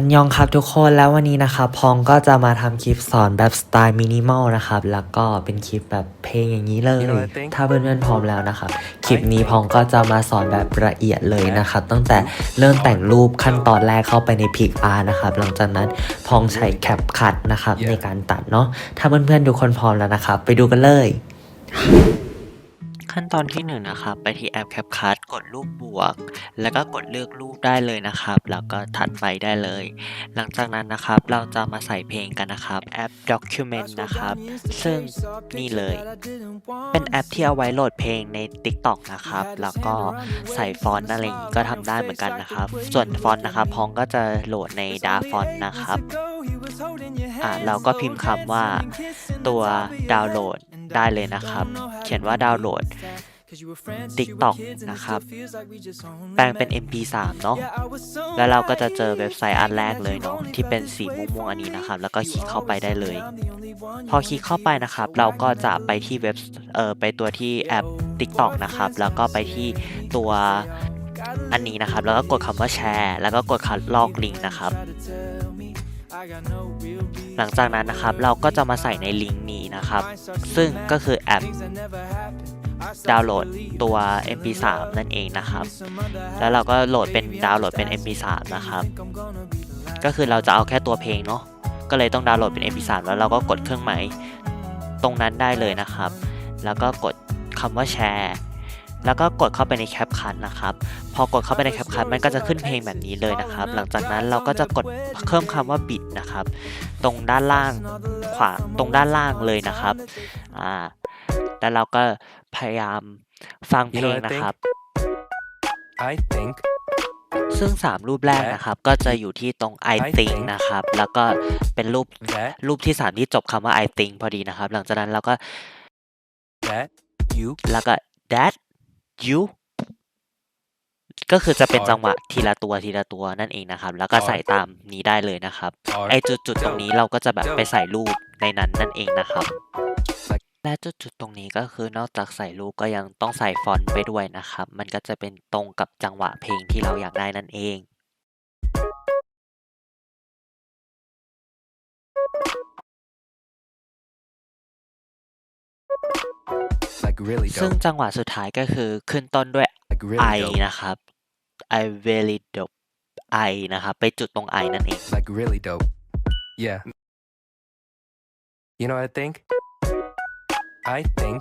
อันยองครับทุกคนแล้ววันนี้นะครับพองก็จะมาทำคลิปสอนแบบสไตล์มินิมอลนะครับ แล้วก็เป็นคลิปแบบเพลงอย่างนี้เลย You know what I think? ถ้าเพื่อนๆพร้อมแล้วนะครับคลิปนี้พองก็จะมาสอนแบบละเอียดเลยนะครับ ตั้งแต่เริ่มแต่งรูปขั้นตอนแรกเข้าไปในพิกอาร์นะครับ หลังจากนั้นพองใช้แคปคัดนะครับ Yeah. ในการตัดเนาะถ้าเพื่อนๆทุกคนพร้อมแล้วนะครับไปดูกันเลย ขั้นตอนที่1นงนะครับไปที่แอป CapCut กดรูปบวก แล้วก็กดเลือกรูปได้เลยนะครับ แล้วก็ถัดไปได้เลย หลังจากนั้นนะครับเราจะมาใส่เพลงกันนะครับแอป Document นะครับ ซึ่งนี่เลย เป็นแอปที่เอาไว้โหลดเพลงใน TikTok นะครับ แล้วก็ใส่ฟอนต์อะไรอย่างนี้ก็ทำได้เหมือนกันนะครับ ส่วนฟอนต์นะครับพองก็จะโหลดใน d a r Font นะครับ เราก็พิมพ์คำว่าตัวดาวน์โหลดได้เลยนะครับ เขียนว่าดาวน์โหลด TikTok นะครับ แปลงเป็น MP3 เนาะแล้วเราก็จะเจอเว็บไซต์อันแรกเลยเนาะที่เป็นสีม่วงๆอันนี้นะครับ แล้วก็คลิกเข้าไปได้เลย พอคลิกเข้าไปนะครับ เราก็จะไปที่เว็บเออไปตัวที่แอป TikTok นะครับ แล้วก็ไปที่ตัวอันนี้นะครับ แล้วก็กดคำว่าแชร์ แล้วก็กดคัดลอกลิงก์นะครับ หลังจากนั้นนะครับเราก็จะมาใส่ในลิงก์นี้นะครับ ซึ่งก็คือแอปดาวน์โหลดตัว MP3 นั่นเองนะครับ แล้วเราก็โหลดเป็นดาวน์โหลดเป็น MP3 นะครับ ก็คือเราจะเอาแค่ตัวเพลงเนาะ ก็เลยต้องดาวน์โหลดเป็น MP3 แล้วเราก็กดเครื่องหมายตรงนั้นได้เลยนะครับ แล้วก็กดคำว่าแชร์ แล้วก็กดเข้าไปในแคปคัทนะครับ พอกดเข้าไปในแคปคัทมันก็จะขึ้นเพลงแบบนี้เลยนะครับ หลังจากนั้นเราก็จะกดเพิ่มคำว่าบิดนะครับ ตรงด้านล่างขวาตรงด้านล่างเลยนะครับอ่าแล้วเราก็พยายามฟังเพลงนะครับ I think ซึ่ง 3 รูปแรกนะครับ ก็จะอยู่ที่ตรง I I think think นะครับ แล้วก็เป็นรูป that รูปที่ 3 ที่จบคำว่า I think พอดีนะครับ หลังจากนั้นเราก็ that you แล้วก็ that you ก็คือจะเป็น Are จังหวะทีละตัวทีละตัวนั่นเองนะครับ แล้วก็ Are ใส่ตามนี้ได้เลยนะครับ are ไอจุดๆตรงนี้เราก็จะแบบไปใส่รูปในนั้นนั่นเองนะครับ และจุดๆตรงนี้ก็คือนอกจากใส่รูปก็ยังต้องใส่ฟอนต์ไปด้วยนะครับ มันก็จะเป็นตรงกับจังหวะเพลงที่เราอยากได้นั่นเอง like really ซึ่ง dope จังหวะสุดท้ายก็คือขึ้นต้นด้วย like really I dope นะครับ I very dope I นะครับ ไปจุดตรง I นั่นเอง like really dope yeah you know what I think I think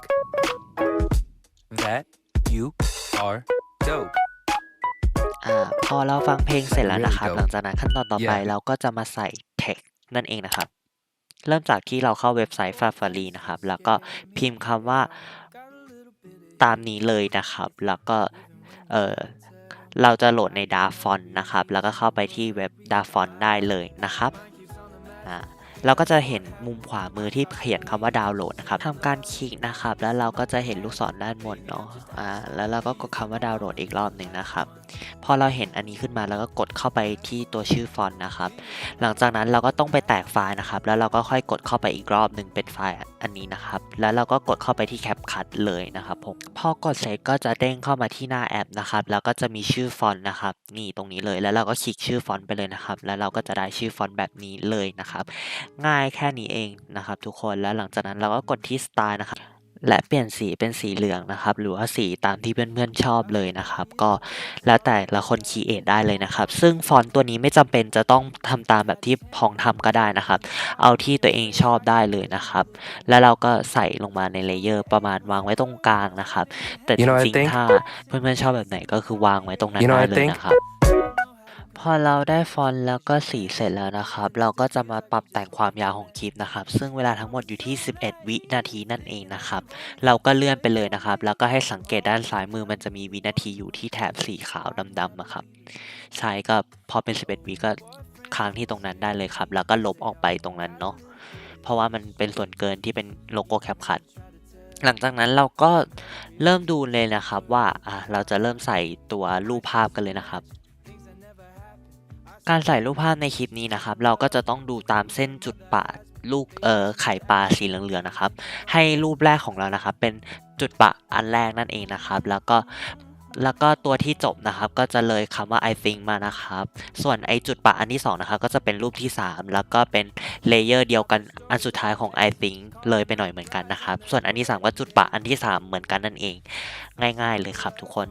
that you are dope อ่าพอเราฟังเพลงเสร็จแล้วนะครับ Really dope หลังจากนั้นขั้นตอนต่อไป Yeah เราก็จะมาใส่ text นั่นเองนะครับ เริ่มจากที่เราเข้าเว็บไซต์ Safari นะครับ แล้วก็พิมพ์คำว่า ตามนี้เลยนะครับ แล้วก็เออเราจะโหลดในดาฟอนนะครับ แล้วก็เข้าไปที่เว็บดาฟอนได้เลยนะครับอ่า เราก็จะเห็นมุมขวามือที่เขียนคำว่าดาวน์โหลดนะครับทำการคลิกนะครับ แล้วเราก็จะเห็นลูกศรด้านบนเนาะอ่าแล้วเราก็กดคำว่าดาวน์โหลดอีกรอบหนึ่งนะครับ พอเราเห็นอันนี้ขึ้นมาแล้วก็กดเข้าไปที่ตัวชื่อฟอนต์นะครับ หลังจากนั้นเราก็ต้องไปแตกไฟล์นะครับ แล้วเราก็ค่อยกดเข้าไปอีกรอบหนึ่งเป็นไฟล์อันนี้นะครับ แล้วเราก็กดเข้าไปที่แคปคัทเลยนะครับผมพอกดเสร็จก็จะเด้งเข้ามาที่หน้าแอปนะครับ แล้วก็จะมีชื่อฟอนต์นะครับ นี่ตรงนี้เลย แล้วเราก็คลิกชื่อฟอนต์ไปเลยนะครับ แล้วเราก็จะได้ชื่อฟอนต์แบบนี้เลยนะครับง่ายแค่นี้เองนะครับทุกคนแล้วหลังจากนั้นเราก็กดที่สไตล์นะครับและเปลี่ยนสีเป็นสีเหลืองนะครับ หรือว่าสีตามที่เพื่อนๆชอบเลยนะครับ ก็แล้วแต่ละคนคีเอทได้เลยนะครับ ซึ่งฟอนต์ตัวนี้ไม่จำเป็นจะต้องทำตามแบบที่พองทำก็ได้นะครับ เอาที่ตัวเองชอบได้เลยนะครับ แล้วเราก็ใส่ลงมาในเลเยอร์ประมาณวางไว้ตรงกลางนะครับ แต่จ You know, I ริง think- ๆถ้าเพื่อนๆชอบแบบไหนก็คือวางไว้ตรงนั้น You know, ได้ I เลย think- นะครับ พอเราได้ฟอนต์แล้วก็สีเสร็จแล้วนะครับ เราก็จะมาปรับแต่งความยาวของคลิปนะครับ ซึ่งเวลาทั้งหมดอยู่ที่ 11 วินาทีนั่นเองนะครับ เราก็เลื่อนไปเลยนะครับ แล้วก็ให้สังเกตด้านซ้ายมือมันจะมีวินาทีอยู่ที่แถบสีขาวดำๆนะครับ ใช่ก็พอเป็น 11 วิก็ค้างที่ตรงนั้นได้เลยครับ แล้วก็ลบออกไปตรงนั้นเนาะ เพราะว่ามันเป็นส่วนเกินที่เป็นโลโก้แคปคัทหลังจากนั้นเราก็เริ่มดูเลยนะครับว่าเราจะเริ่มใส่ตัวรูปภาพกันเลยนะครับ การใส่รูปภาพในคลิปนี้นะครับ เราก็จะต้องดูตามเส้นจุดปะลูกเอ่อไข่ปลาสีเหลืองๆนะครับ ให้รูปแรกของเรานะครับ เป็นจุดปะอันแรกนั่นเองนะครับ แล้วก็แล้วก็ตัวที่จบนะครับก็จะเลยคำว่า I think มานะครับ ส่วนไอจุดปะอันที่2นะครับก็จะเป็นรูปที่ 3 แล้วก็เป็นเลเยอร์เดียวกันอันสุดท้ายของ I think เลยไปหน่อยเหมือนกันนะครับ ส่วนอันที่ 3 ก็จุดปะอันที่ 3 เหมือนกันนั่นเอง ง่าย ๆ เลยครับทุกคน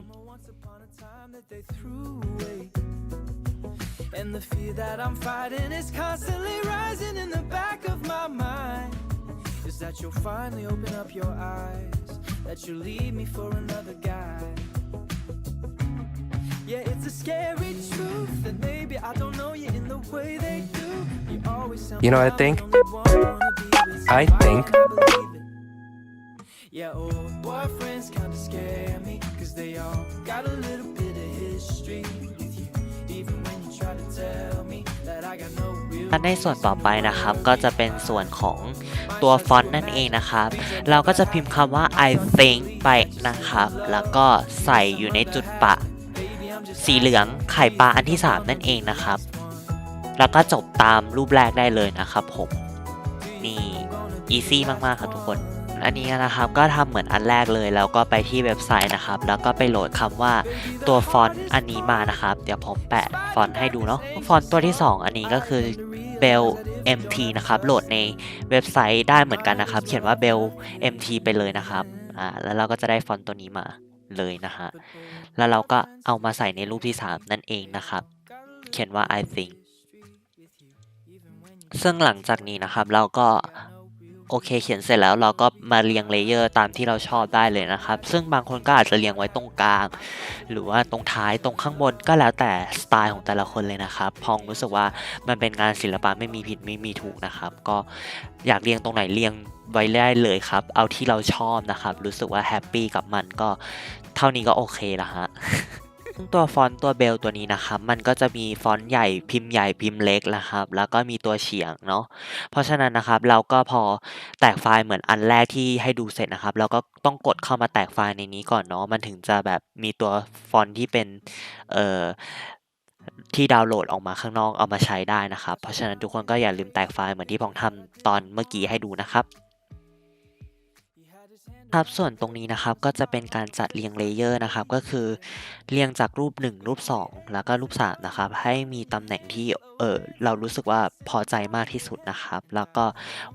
And the fear that I'm fighting is constantly rising in the back of my mind. Is that you'll finally open up your eyes, that you'll leave me for another guy. Yeah, it's a scary truth that maybe I don't know you in the way they do. You always tell You know, I think- the only one you wanna be with, so I think- can't I believe it? Yeah, old boyfriends kinda scare me, cause they all got a little bit of history ในส่วนต่อไปนะครับก็จะเป็นส่วนของตัวฟอนต์นั่นเองนะครับ เราก็จะพิมพ์คำว่า I think ไปนะครับ แล้วก็ใส่อยู่ในจุดปะ สีเหลืองไข่ปลาอันที่ 3 นั่นเองนะครับ แล้วก็จบตามรูปแรกได้เลยนะครับผมนี่อีซี่มาก ๆ ครับทุกคนอันนี้นะครับก็ทำเหมือนอันแรกเลยแล้วก็ไปที่เว็บไซต์นะครับ แล้วก็ไปโหลดคำว่าตัวฟอนต์อันนี้มานะครับ เดี๋ยวผมแปะฟอนต์ให้ดูเนาะฟอนต์ตัวที่ 2 อันนี้ก็คือ Bell MT นะครับ โหลดในเว็บไซต์ได้เหมือนกันนะครับ เขียนว่า Bell MT ไปเลยนะครับ อ่า แล้วเราก็จะได้ฟอนต์ตัวนี้มาเลยนะฮะ แล้วเราก็เอามาใส่ในรูปที่ 3 นั่นเองนะครับ เขียนว่า I think ซึ่งหลังจากนี้นะครับเราก็ โอเคเขียนเสร็จแล้วเราก็มาเรียงเลเยอร์ตามที่เราชอบได้เลยนะครับ ซึ่งบางคนก็อาจจะเรียงไว้ตรงกลาง หรือว่าตรงท้ายตรงข้างบนก็แล้วแต่สไตล์ของแต่ละคนเลยนะครับ พองรู้สึกว่ามันเป็นงานศิลปะไม่มีผิดไม่มีถูกนะครับ ก็อยากเรียงตรงไหนเรียงไว้ได้เลยครับ เอาที่เราชอบนะครับ รู้สึกว่าแฮปปี้กับมันก็เท่านี้ก็โอเคแล้วฮะ ซึ่งตัวฟอนต์ตัวเบลตัวนี้นะครับ มันก็จะมีฟอนต์ใหญ่พิมพ์ใหญ่พิมพ์เล็กนะครับ แล้วก็มีตัวเฉียงเนาะ เพราะฉะนั้นนะครับเราก็พอแตกไฟล์เหมือนอันแรกที่ให้ดูเสร็จนะครับ เราก็ต้องกดเข้ามาแตกไฟล์ในนี้ก่อนเนาะ มันถึงจะแบบมีตัวฟอนต์ที่เป็นเอ่อที่ดาวน์โหลดออกมาข้างนอกเอามาใช้ได้นะครับ เพราะฉะนั้นทุกคนก็อย่าลืมแตกไฟล์เหมือนที่ผมทำตอนเมื่อกี้ให้ดูนะครับ ครับส่วนตรงนี้นะครับก็จะเป็นการจัดเรียงเลเยอร์นะครับก็คือเรียงจากรูป 1 รูป 2 แล้วก็รูป3นะครับให้มีตำแหน่งที่เออเรารู้สึกว่าพอใจมากที่สุดนะครับ แล้วก็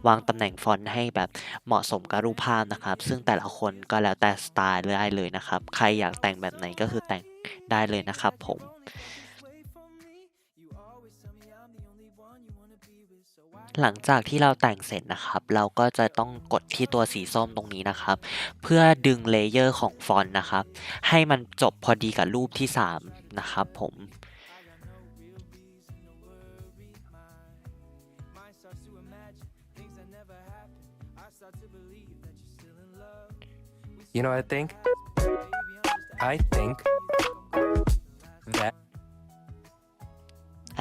วางตำแหน่งฟอนต์ให้แบบเหมาะสมกับรูปภาพนะครับ ซึ่งแต่ละคนก็แล้วแต่สไตล์ได้เลยนะครับ ใครอยากแต่งแบบไหนก็คือแต่งได้เลยนะครับผม หลังจากที่เราแต่งเสร็จนะครับ เราก็จะต้องกดที่ตัวสีส้มตรงนี้นะครับ เพื่อดึงเลเยอร์ของฟอนต์นะครับ ให้มันจบพอดีกับรูปที่ 3 นะครับผม You know, I think, I think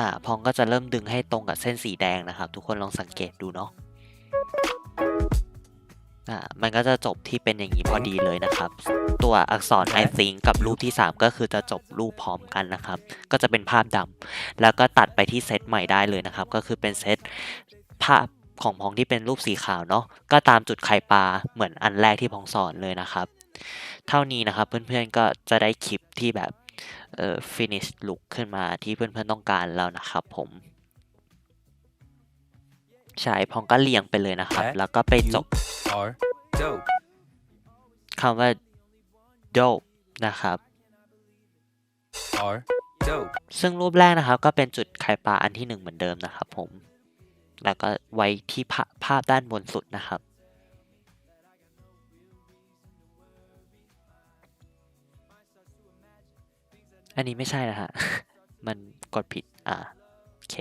อ่าพองก็จะเริ่มดึงให้ตรงกับเส้นสีแดงนะครับ ทุกคนลองสังเกตดูเนาะอ่ามันก็จะจบที่เป็นอย่างนี้พอดีเลยนะครับ ตัวอักษร I think กับรูปที่ 3 ก็คือจะจบรูปพร้อมกันนะครับ ก็จะเป็นภาพดำแล้วก็ตัดไปที่เซตใหม่ได้เลยนะครับ ก็คือเป็นเซตภาพของพองที่เป็นรูปสีขาวเนาะก็ตามจุดไข่ปลาเหมือนอันแรกที่พองสอนเลยนะครับ เท่านี้นะครับเพื่อนๆก็จะได้คลิปที่แบบ เอ่อ finish look ขึ้นมาที่เพื่อนๆต้องการแล้วนะครับผม ใช่พองก็เรียงไปเลยนะครับ และแล้วก็ไปจ you บ are dope. คำว่า dope นะครับ Are dope. ซึ่งรูปแรกนะครับก็เป็นจุดไข่ปลาอันที่หนึ่งเหมือนเดิมนะครับผม แล้วก็ไว้ที่ภาภาพด้านบนสุดนะครับ อันนี้ไม่ใช่นะฮะ มันกดผิด อ่า โอเค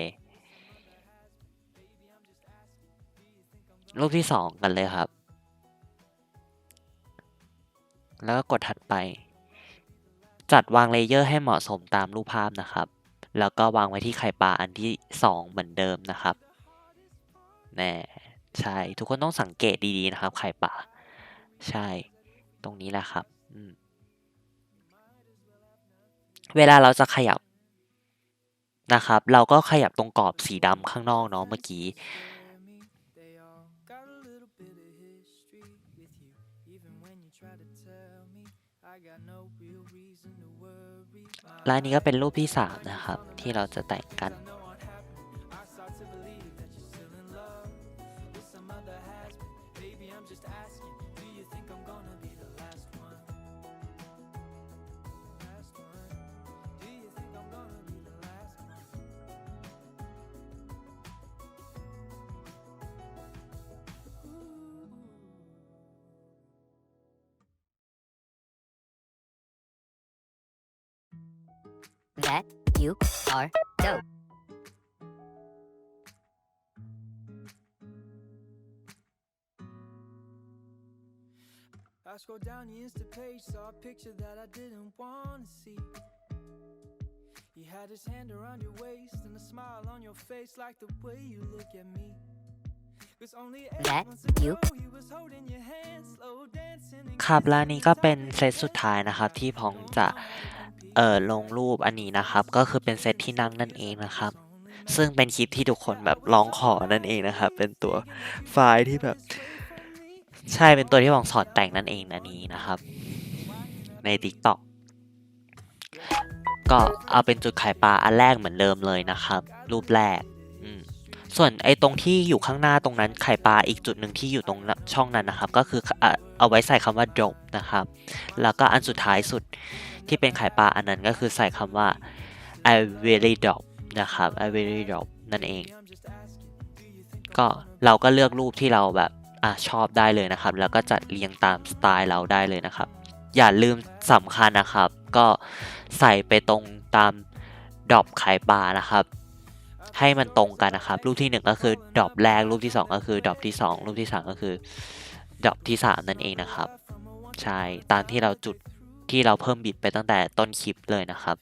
รูปที่สองกันเลยครับ แล้วก็กดถัดไป จัดวางเลเยอร์ให้เหมาะสมตามรูปภาพนะครับ แล้วก็วางไว้ที่ไข่ปลาอันที่สองเหมือนเดิมนะครับ แน่ใช่ ทุกคนต้องสังเกตดีๆนะครับ ไข่ปลา ใช่ ตรงนี้แหละครับ อืม เวลาเราจะขยับนะครับ เราก็ขยับตรงกรอบสีดำข้างนอกเนาะเมื่อกี้และนนี้ก็เป็นรูปที่สามนะครับ ที่เราจะแต่งกัน that you are dope. I scrolled down your Insta page, saw a picture that I didn't want to see. He had his hand around your waist and a smile on your face, like the way you look at me. 'Cause only eight That months ago, you- he was holding your hand, slow dancing and ครับและนี่ก็เป็นเซตสุดท้ายนะครับที่พองจะ เอ่อลงรูปอันนี้นะครับ ก็คือเป็นเซตที่นั่งนั่นเองนะครับ ซึ่งเป็นคลิปที่ทุกคนแบบร้องขอนั่นเองนะครับ เป็นตัวไฟล์ที่แบบ ใช่เป็นตัวที่วองสอนแต่งนั่นเองนะนี้นะครับ ใน TikTok ก็เอาเป็นจุดขายปลาอันแรกเหมือนเดิมเลยนะครับ รูปแรก ส่วนไอ้ตรงที่อยู่ข้างหน้าตรงนั้นไข่ปลาอีกจุดหนึ่งที่อยู่ตรงช่องนั้นนะครับ ก็คือเอาไว้ใส่คำว่า drop นะครับ แล้วก็อันสุดท้ายสุดที่เป็นไข่ปลาอันนั้นก็คือใส่คำว่า I really drop นะครับ I really drop นั่นเอง ก็เราก็เลือกรูปที่เราแบบอะชอบได้เลยนะครับ แล้วก็จัดเรียงตามสไตล์เราได้เลยนะครับ อย่าลืมสำคัญนะครับ ก็ใส่ไปตรงตามดรอปไข่ปลานะครับ ให้มันตรงกันนะครับ รูปที่หนึ่งก็คือดรอปแรก รูปที่สองก็คือดรอปที่สองรูปที่สามก็คือดรอปที่สามนั่นเองนะครับ ใช่ตามที่เราจุดที่เราเพิ่มบิตไปตั้งแต่ต้นคลิปเลยนะครับ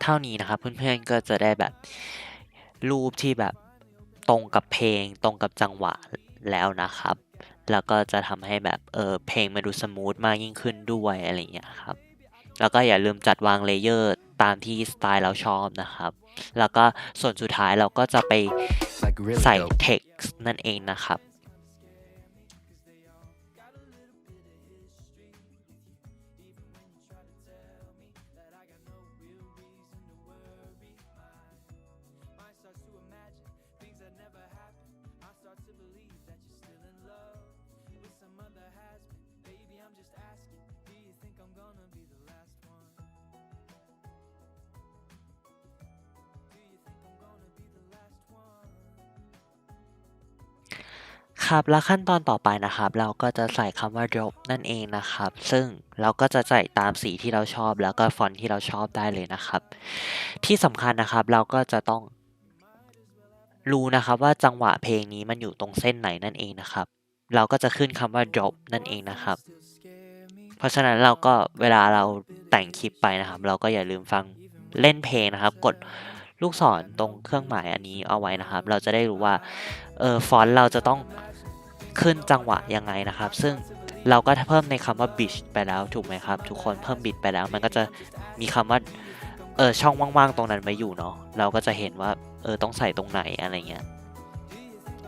เท่านี้นะครับเพื่อนๆก็จะได้แบบรูปที่แบบตรงกับเพลงตรงกับจังหวะแล้วนะครับ แล้วก็จะทำให้แบบเออเพลงมันดูสมูทมากยิ่งขึ้นด้วยอะไรอย่างเงี้ยครับ แล้วก็อย่าลืมจัดวางเลเยอร์ ตามที่สไตล์เราชอบนะครับ แล้วก็ส่วนสุดท้ายเราก็จะไปใส่ dope. text นั่นเองนะครับ ครับ แล้วขั้นตอนต่อไปนะครับ เราก็จะใส่คำว่า drop นั่นเองนะครับ ซึ่งเราก็จะใส่ตามสีที่เราชอบ แล้วก็ฟอนต์ที่เราชอบได้เลยนะครับ ที่สำคัญนะครับเราก็จะต้องรู้นะครับว่าจังหวะเพลงนี้มันอยู่ตรงเส้นไหนนั่นเองนะครับ เราก็จะขึ้นคำว่า drop นั่นเองนะครับ เพราะฉะนั้นเราก็เวลาเราแต่งคลิปไปนะครับ เราก็อย่าลืมฟังเล่นเพลงนะครับ กดลูกศรตรงเครื่องหมายอันนี้เอาไว้นะครับ เราจะได้รู้ว่าเออฟอนต์เราจะต้อง ขึ้นจังหวะยังไงนะครับ ซึ่งเราก็เพิ่มในคำว่า bitch ไปแล้วถูกไหมครับ ทุกคนเพิ่ม bit ไปแล้ว มันก็จะมีคำว่าเออช่องว่างๆตรงนั้นไว้อยู่เนาะเราก็จะเห็นว่าเออต้องใส่ตรงไหนอะไรเงี้ย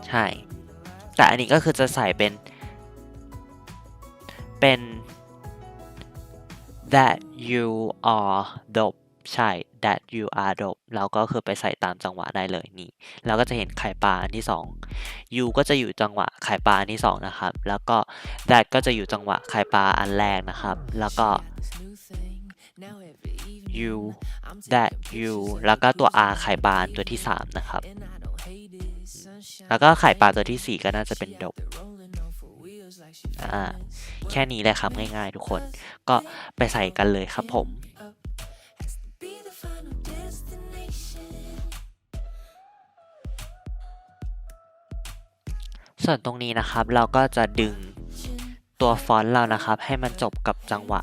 ใช่ แต่อันนี้ก็คือจะใส่เป็น เป็น that you are dope ใช่ that you are dope เราก็คือไปใส่ตามจังหวะได้เลยนี่ เราก็จะเห็นไข่ปลาอันที่สอง you ก็จะอยู่จังหวะไข่ปลาอันที่สองนะครับ แล้วก็ that ก็จะอยู่จังหวะไข่ปลาอันแรกนะครับ แล้วก็ you that you แล้วก็ตัว r ไข่ปลาตัวที่สามนะครับ แล้วก็ไข่ปลาตัวที่สี่ก็น่าจะเป็น dope อ่าแค่นี้เลยครับง่ายๆทุกคน ก็ไปใส่กันเลยครับผม ส่วนตรงนี้นะครับเราก็จะดึงตัวฟอนต์เรานะครับ ให้มันจบกับจังหวะ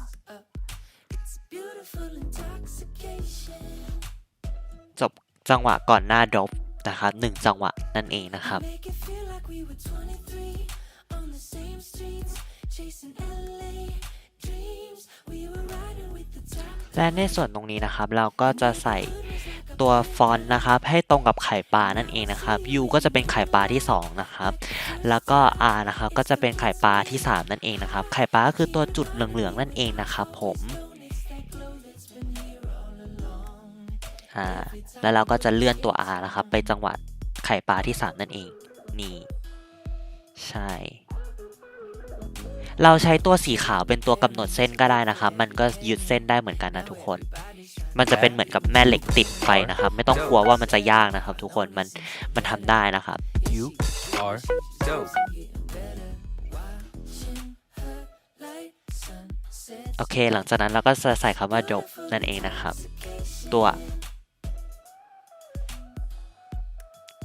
จบจังหวะก่อนหน้าดรอปนะครับหนึ่งจังหวะนั่นเองนะครับ และในส่วนตรงนี้นะครับ เราก็จะใส่ ตัวฟอนต์นะครับ ให้ตรงกับไข่ปลานั่นเองนะครับ U ก็จะเป็นไข่ปลาที่ 2 นะครับ แล้วก็ R นะครับก็จะเป็นไข่ปลาที่ 3 นั่นเองนะครับ ไข่ปลาก็คือตัวจุดเหลืองๆนั่นเองนะครับผมอ่าแล้วเราก็จะเลื่อนตัว R นะครับ ไปจังหวะไข่ปลาที่ 3 นั่นเอง นี่ ใช่เราใช้ตัวสีขาวเป็นตัวกำหนดเส้นก็ได้นะครับ มันก็ยึดเส้นได้เหมือนกันนะทุกคน มันจะเป็นเหมือนกับแม่เหล็กติดไปนะครับ ไม่ต้องกลัวว่ามันจะยากนะครับ ทุกคนมันมันทำได้นะครับ You are dope. โอเค หลังจากนั้นเราก็จะใส่คำว่า dope นั่นเองนะครับ ตัว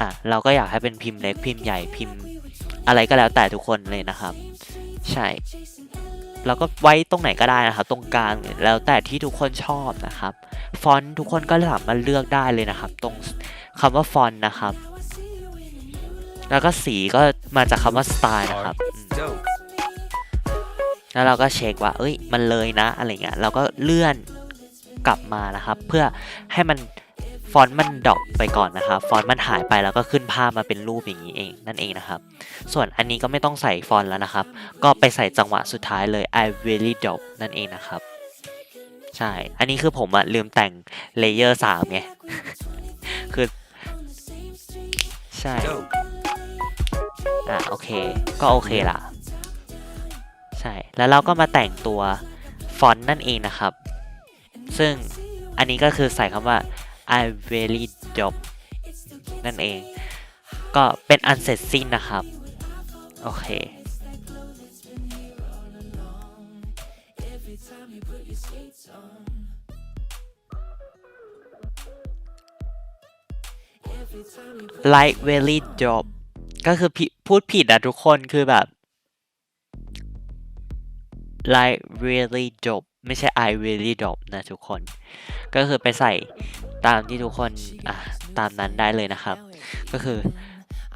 อะเราก็อยากให้เป็นพิมพ์เล็กพิมพ์ใหญ่พิมพ์ อะไรก็แล้วแต่ทุกคนเลยนะครับ ใช่ เราก็ไว้ตรงไหนก็ได้นะครับ ตรงกลางหรือแล้วแต่ที่ทุกคนชอบนะครับ ฟอนต์ทุกคนก็สามารถเลือกได้เลยนะครับ ตรงคำว่าฟอนต์นะครับ แล้วก็สีก็มาจากคำว่าสไตล์นะครับ Are อืม dope. แล้วเราก็เช็คว่า เอ้ย มันเลยนะ อะไรเงี้ย เราก็เลื่อนกลับมานะครับ เพื่อให้มัน ฟอนต์มันดรอปไปก่อนนะครับฟอนต์มันหายไปแล้วก็ขึ้นภาพมาเป็นรูปอย่างนี้เองนั่นเองนะครับ ส่วนอันนี้ก็ไม่ต้องใส่ฟอนต์แล้วนะครับ ก็ไปใส่จังหวะสุดท้ายเลย I really drop นั่นเองนะครับ ใช่ อันนี้คือผมอะลืมแต่งเลเยอร์สามไงคือใช่อะโอเค ก็โอเคละใช่ แล้วเราก็มาแต่งตัวฟอนต์นั่นเองนะครับ ซึ่งอันนี้ก็คือใส่คำว่า I really job นั่นเอง ก็เป็นอันเสร็จสิ้นนะครับ โอเค like really job ก็คือพูดผิดอะทุกคนคือแบบ like really job ไม่ใช่ I really job นะทุกคน ก็คือไปใส่ ตามที่ทุกคนอะตามนั้นได้เลยนะครับ ก็คือ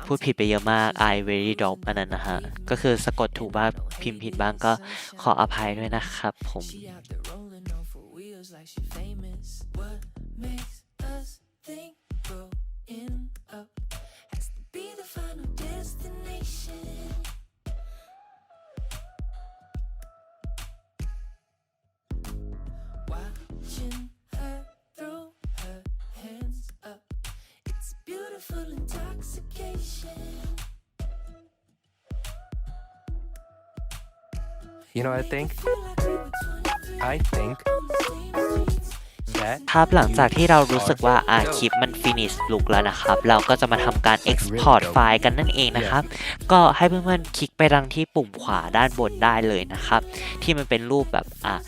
พูดผิดไปเยอะมาก I very d o p อันนั้นนะฮะ ก็คือสะกดถูกบ้างพิมพ์ผิดบ้างก็ขออภัยด้วยนะครับผม You know, I think, Feel like we were 23 I think on the same streets. that ครับหลังจากที่เรารู้สึกว่าอ่าคลิปมัน finish look แล้วนะครับ เราก็จะมาทำการ export ไฟล์กันนั่นเองนะครับ ก็ให้เพื่อนๆคลิกไปทางที่ปุ่มขวาด้านบนได้เลยนะครับ ที่มันเป็นรูปแบบอ่า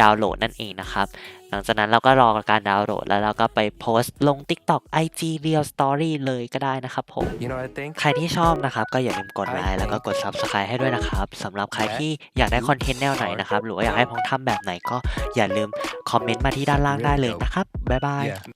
ดาวน์โหลดนั่นเองนะครับ หลังจากนั้นเราก็รอการดาวน์โหลดแล้วเราก็ไปโพสต์ลง TikTok IG Real Story เลยก็ได้นะครับผม you know, I think ใครที่ชอบนะครับก็อย่าลืมกดไลค์แล้วก็กด Subscribe ให้ด้วยนะครับสำหรับใครที่อยากได้คอนเทนต์แนวไหนนะครับ หรือว่าอยากให้พ้องทำแบบไหนก็อย่าลืมคอมเมนต์มาที่ด้านล่างได้เลยนะครับ บ๊ายบาย yeah.